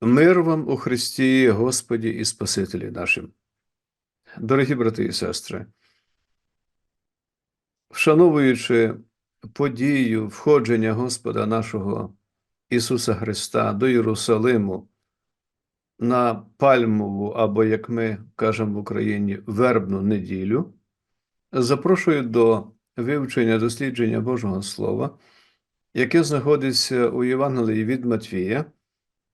Мир вам у Христі, Господі і Спасителі нашим. Дорогі брати і сестри, вшановуючи подію входження Господа нашого Ісуса Христа до Єрусалиму на пальмову, або, як ми кажемо в Україні, вербну неділю, запрошую до вивчення дослідження Божого Слова, яке знаходиться у Євангелії від Матвія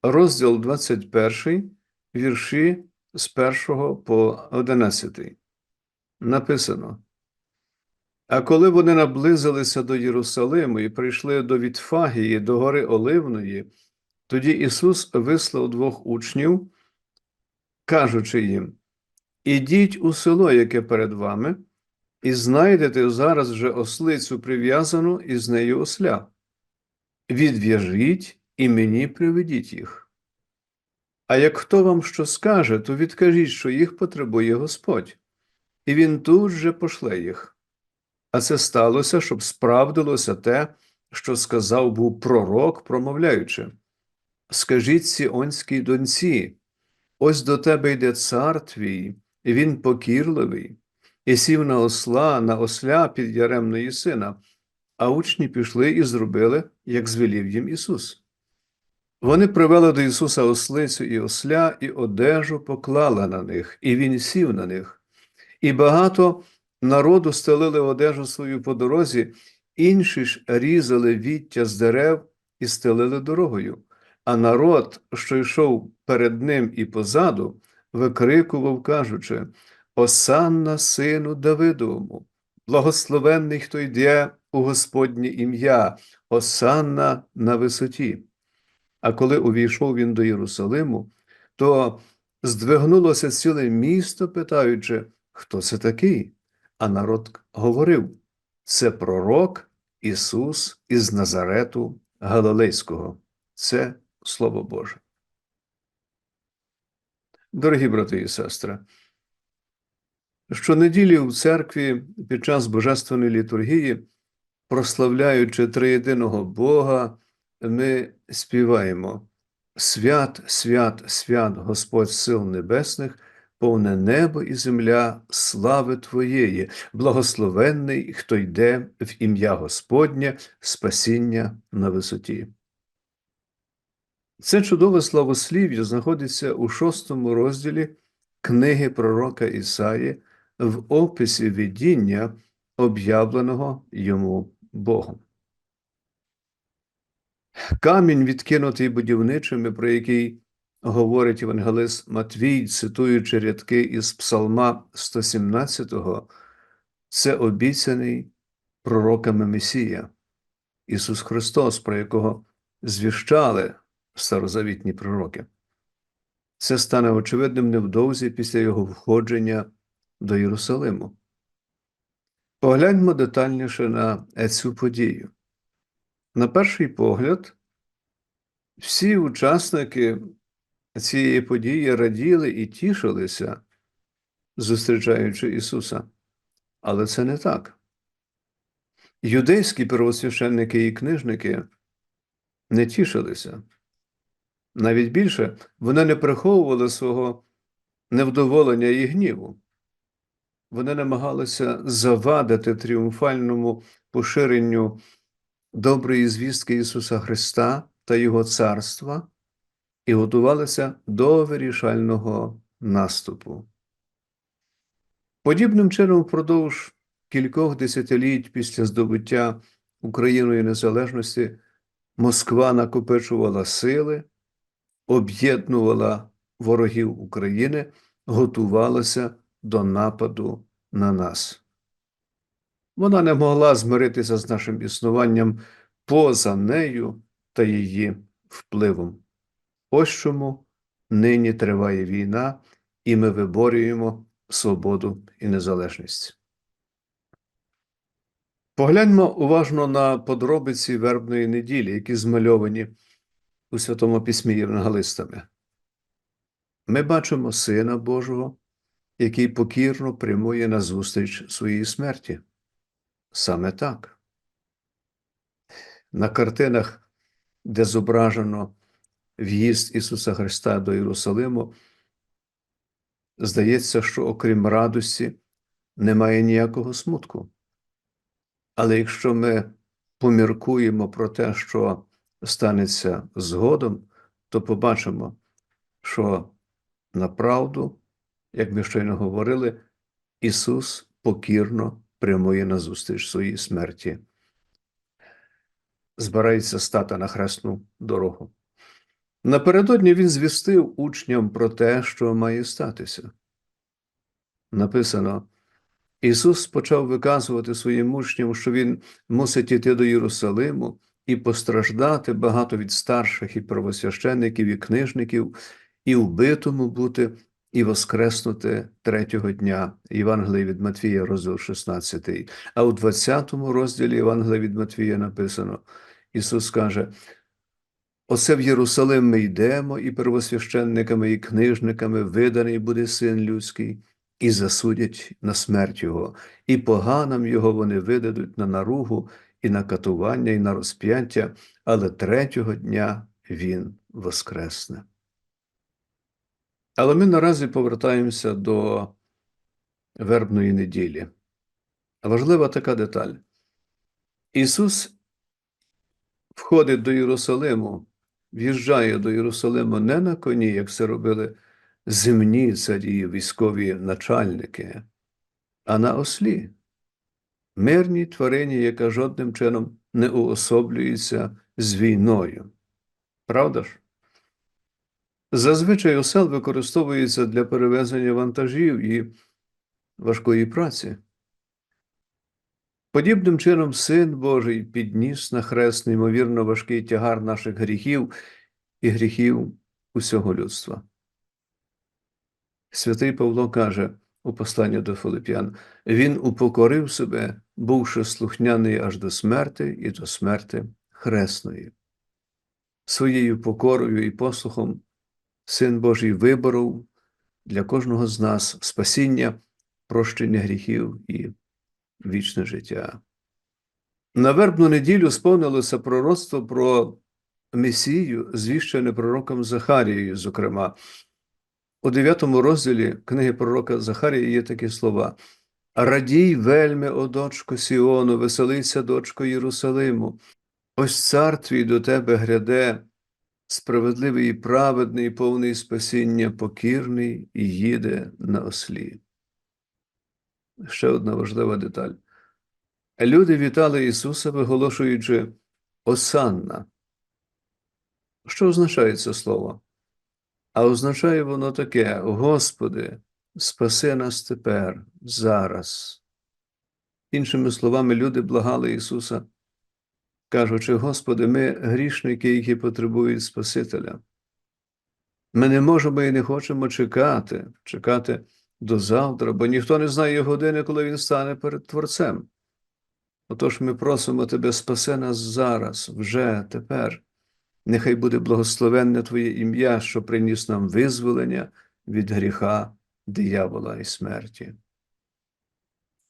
розділ 21, вірші з 1 по 11. Написано. А коли вони наблизилися до Єрусалиму і прийшли до Вітфагії, до гори Оливної, тоді Ісус вислав двох учнів, кажучи їм: Ідіть у село, яке перед вами, і знайдете зараз же ослицю прив'язану і з нею осля. Відв'яжіть і мені приведіть їх. А як хто вам що скаже, то відкажіть, що їх потребує Господь, і він тут же пошле їх. А це сталося, щоб справдилося те, що сказав був пророк, промовляючи Скажіть сіонській доньці, ось до тебе йде цар твій, і він покірливий, і сів на осла, на осля під яремної сина, а учні пішли і зробили, як звелів їм Ісус. Вони привели до Ісуса ослицю і осля, і одежу поклала на них, і Він сів на них. І багато народу стелили одежу свою по дорозі, інші ж різали віття з дерев і стелили дорогою. А народ, що йшов перед ним і позаду, викрикував, кажучи: Осанна сину Давидовому, благословенний, хто йде у Господнє ім'я, Осанна на висоті. А коли увійшов він до Єрусалиму, то здвигнулося ціле місто, питаючи, хто це такий? А народ говорив: це пророк Ісус із Назарету Галилейського. Це Слово Боже. Дорогі брати і сестри, щонеділі в церкві під час Божественної літургії, прославляючи триєдиного Бога, ми співаємо Свят, свят, свят Господь сил небесних, повне небо і земля, слави Твоєї, благословенний, хто йде в ім'я Господнє, спасіння на висоті. Це чудове славослів'я знаходиться у шостому розділі книги пророка Ісаї в описі видіння, об'явленого йому Богом. Камінь, відкинутий будівничими, про який говорить Євангелист Матвій, цитуючи рядки із Псалма 117, це обіцяний пророками Месія, Ісус Христос, про якого звіщали старозавітні пророки. Це стане очевидним невдовзі після його входження до Єрусалиму. Погляньмо детальніше на цю подію. На перший погляд, всі учасники цієї події раділи і тішилися, зустрічаючи Ісуса. Але це не так. Юдейські первосвященники і книжники не тішилися. Навіть більше вони не приховували свого невдоволення і гніву. Вони намагалися завадити тріумфальному поширенню доброї звістки Ісуса Христа та Його царства і готувалися до вирішального наступу. Подібним чином, впродовж кількох десятиліть після здобуття Україною незалежності Москва накопичувала сили, об'єднувала ворогів України, готувалася до нападу на нас. Вона не могла змиритися з нашим існуванням поза нею та її впливом. Ось чому нині триває війна, і ми виборюємо свободу і незалежність. Погляньмо уважно на подробиці вербної неділі, які змальовані у Святому Письмі євангелистами. Ми бачимо Сина Божого, який покірно прямує назустріч своїй смерті. Саме так. На картинах, де зображено в'їзд Ісуса Христа до Єрусалиму, здається, що окрім радості немає ніякого смутку. Але якщо ми поміркуємо про те, що станеться згодом, то побачимо, що направду, як ми щойно говорили, Ісус покірно прямує назустріч своїй смерті, збирається стати на хресну дорогу. Напередодні він звістив учням про те, що має статися. Написано, Ісус почав виказувати своїм учням, що Він мусить іти до Єрусалиму і постраждати багато від старших і правосвящеників, і книжників, і вбитому бути, і воскреснути третього дня. Євангелії від Матвія, розділ 16. А у 20 розділі Євангелія від Матвія написано: Ісус каже: Оце в Єрусалим ми йдемо, і первосвященниками, і книжниками виданий буде син людський, і засудять на смерть його, і поганам його вони видадуть на наругу, і на катування, і на розп'яття, але третього дня він воскресне. Але ми наразі повертаємося до вербної неділі. Важлива така деталь. Ісус входить до Єрусалиму, в'їжджає до Єрусалиму не на коні, як це робили земні царі, військові начальники, а на ослі, мирній тварині, яка жодним чином не уособлюється з війною. Правда ж? Зазвичай осел використовується для перевезення вантажів і важкої праці. Подібним чином Син Божий підніс на хрест неймовірно важкий тягар наших гріхів і гріхів усього людства. Святий Павло каже у посланні до Филип'ян: Він упокорив себе, бувши слухняний аж до смерти і до смерти хресної. Своєю покорою і послухом Син Божий виборов для кожного з нас спасіння, прощення гріхів і вічне життя. На вербну неділю сповнилося пророцтво про Месію, звіщене пророком Захарією, зокрема. У дев'ятому розділі книги пророка Захарії є такі слова: Радій вельми, о дочко Сіону, веселися, дочко Єрусалиму, ось цар твій до тебе гряде, справедливий і праведний, повний спасіння, покірний і їде на ослі. Ще одна важлива деталь. Люди вітали Ісуса, виголошуючи Осанна. Що означає це слово? А означає воно таке: Господи, спаси нас тепер, зараз. Іншими словами, люди благали Ісуса, кажучи, Господи, ми грішники, які потребують Спасителя. Ми не можемо і не хочемо чекати, чекати до завтра, бо ніхто не знає години, коли Він стане перед Творцем. Отож ми просимо Тебе, спаси нас зараз, вже, тепер. Нехай буде благословенне Твоє ім'я, що приніс нам визволення від гріха, диявола і смерті.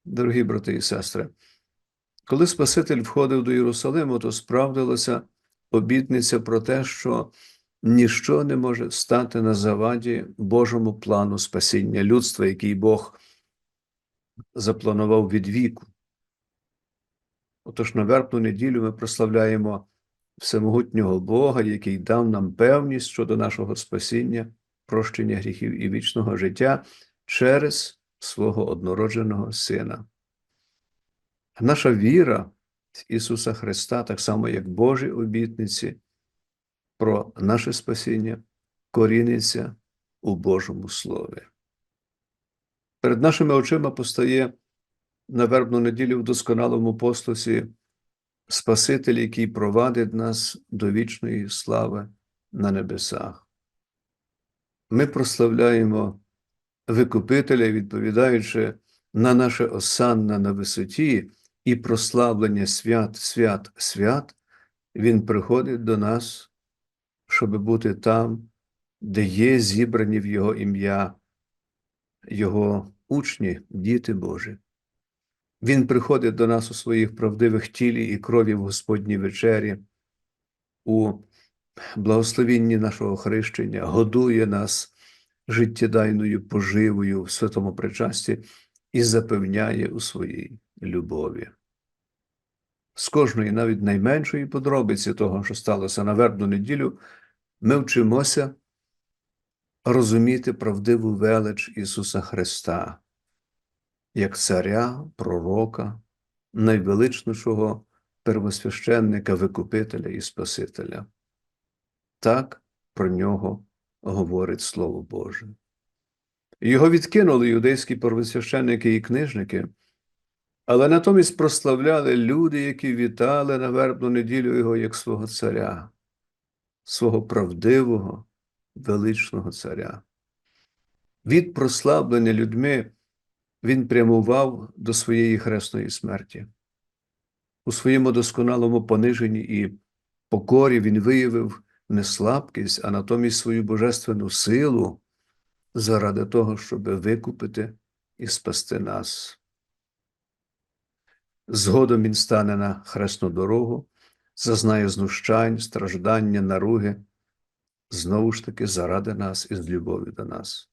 Дорогі брати і сестри, коли Спаситель входив до Єрусалиму, то справдилася обітниця про те, що ніщо не може стати на заваді Божому плану спасіння людства, який Бог запланував від віку. Отож, на вербну неділю ми прославляємо всемогутнього Бога, який дав нам певність щодо нашого спасіння, прощення гріхів і вічного життя через свого однородженого Сина. Наша віра в Ісуса Христа, так само як Божі обітниці, про наше спасіння коріниться у Божому Слові. Перед нашими очима постає на вербну неділю в досконалому послусі Спаситель, який провадить нас до вічної слави на небесах. Ми прославляємо Викупителя, відповідаючи на наше осанна на висоті і прославлення свят, свят, свят, Він приходить до нас, щоб бути там, де є зібрані в Його ім'я, Його учні, діти Божі. Він приходить до нас у своїх правдивих тілі і крові в Господній вечері, у благословінні нашого хрещення, годує нас життєдайною поживою в святому причасті і запевняє у своїй любові. З кожної, навіть найменшої подробиці того, що сталося на вербну неділю, ми вчимося розуміти правдиву велич Ісуса Христа як царя, пророка, найвеличнішого первосвященника, викупителя і Спасителя. Так про нього говорить Слово Боже. Його відкинули юдейські первосвященники і книжники, але натомість прославляли люди, які вітали на вербну неділю його як свого царя, свого правдивого, величного царя. Від прославлення людьми він прямував до своєї хресної смерті. У своєму досконалому пониженні і покорі він виявив не слабкість, а натомість свою божественну силу заради того, щоб викупити і спасти нас. Згодом він стане на хресну дорогу, зазнає знущань, страждання, наруги, знову ж таки заради нас і з любові до нас.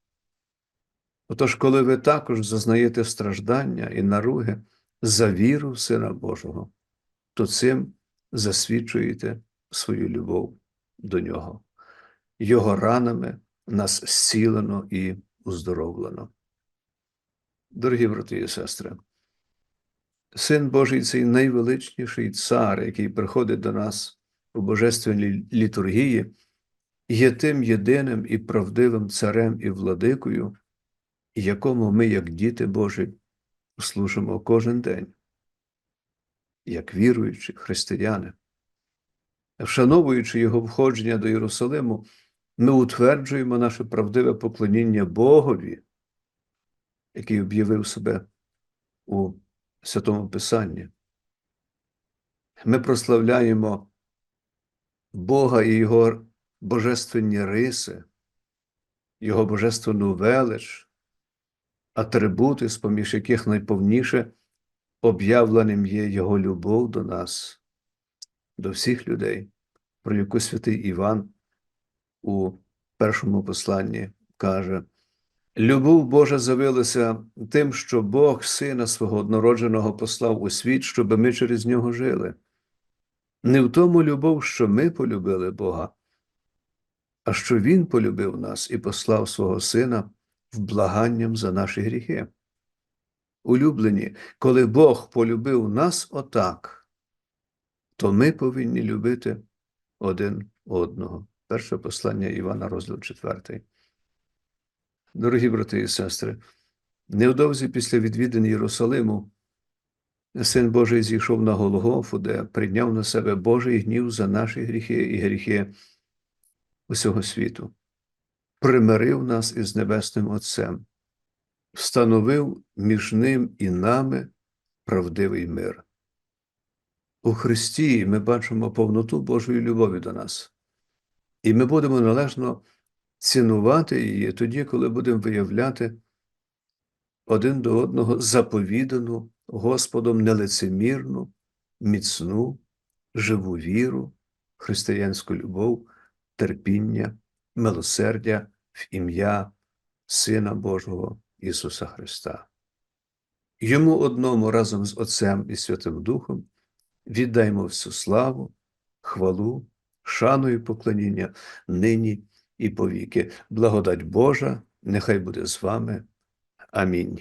Отож, коли ви також зазнаєте страждання і наруги за віру в Сина Божого, то цим засвідчуєте свою любов до Нього. Його ранами нас зцілено і уздоровлено. Дорогі брати і сестри, Син Божий цей найвеличніший цар, який приходить до нас у Божественній літургії, є тим єдиним і правдивим царем і владикою, якому ми, як діти Божі, служимо кожен день, як віруючі християни. Вшановуючи Його входження до Єрусалиму, ми утверджуємо наше правдиве поклоніння Богові, який об'явив себе у Святому Писанні. Ми прославляємо Бога і Його божественні риси, Його божественну велич, атрибути, з поміж яких найповніше об'явленим є Його любов до нас, до всіх людей, про яку святий Іван у першому посланні каже. Любов Божа з'явилася тим, що Бог Сина свого однородженого послав у світ, щоб ми через нього жили. Не в тому любов, що ми полюбили Бога, а що Він полюбив нас і послав свого Сина вблаганням за наші гріхи. Улюблені, коли Бог полюбив нас отак, то ми повинні любити один одного. Перше послання Івана, розділ 4. Дорогі брати і сестри, невдовзі після відвідин Єрусалиму Син Божий зійшов на Голгофу, де прийняв на себе Божий гнів за наші гріхи і гріхи усього світу, примирив нас із Небесним Отцем, встановив між ним і нами правдивий мир. У Христі ми бачимо повноту Божої любові до нас, і ми будемо належно цінувати її тоді, коли будемо виявляти один до одного заповідану Господом нелицемірну, міцну, живу віру, християнську любов, терпіння, милосердя в ім'я Сина Божого Ісуса Христа. Йому одному разом з Отцем і Святим Духом віддаймо всю славу, хвалу, шану і поклоніння нині і повіки. Благодать Божа, нехай буде з вами. Амінь.